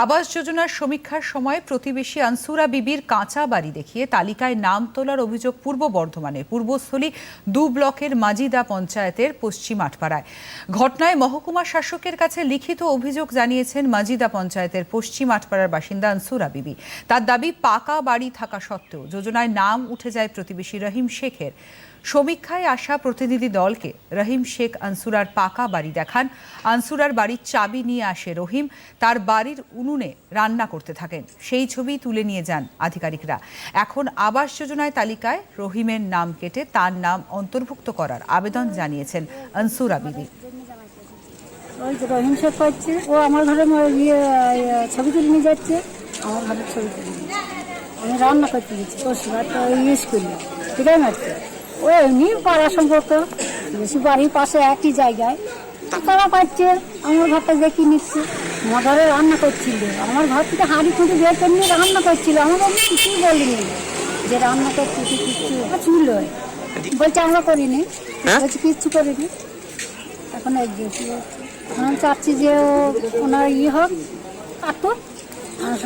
আবাস যোজনার সমীক্ষার সময় প্রতিবেশী আনসুরা বিবির কাঁচা বাড়ি দেখিয়ে তালিকায় নাম তোলার অভিযোগ পূর্ব বর্ধমানের পূর্বস্থলী দু ব্লকের মাজিদা পঞ্চায়েতের পশ্চিম আটপাড়ায়। ঘটনায় মহকুমা শাসকের কাছে লিখিত অভিযোগ জানিয়েছেন মাজিদা পঞ্চায়েতের পশ্চিম আটপাড়ার বাসিন্দা আনসুরা বিবি। তার দাবি, পাকা বাড়ি থাকা সত্ত্বেও যোজনায় নাম উঠে যায় প্রতিবেশী রহিম শেখের। সমীক্ষায় আসা প্রতিনিধি দলকে রহিম শেখ আনসুরার পাকা বাড়ি দেখান। আনসুরার বাড়ির চাবি নিয়ে আসে রহিম। তার বাড়ির উনুনে রান্না করতে থাকেন। সেই ছবি তুলে নিয়ে যান আধিকারিকরা। এখন আবাস যোজনায় তালিকায় রহিমের নাম কেটে তার নাম অন্তর্ভুক্ত করার আবেদন জানিয়েছেন আনসুরা বিবি। ওই যে রহিম শেখ করছে ও আমার ঘরে ইয়ে ইয়ে, ছবি তুলে নিয়ে যাচ্ছে আমার ঘরে ছবি আমি রান্না করতে গেছি পরশু ইউজ করি সেটাই মারছে ও এমনি পাড়া সম্পর্ক বেশি বাড়ির পাশে একই জায়গায়। তারা পাচ্ছে আমার ঘরটা দেখি নিচ্ছে। আমার রান্না করছিল। আমার ঘর থেকে হাঁড়ি খুঁজে বের করে নিয়ে রান্না করছিল। আমার আমি কিছুই বলিনি। যে রান্না করছি কি কিছু ছিল। বলছে আমরা করিনি। বলছি কিচ্ছু করিনি। এখন এই যে এখন আমি চাচ্ছি যে ওনার ইয়ে হোক কাটুক। আমার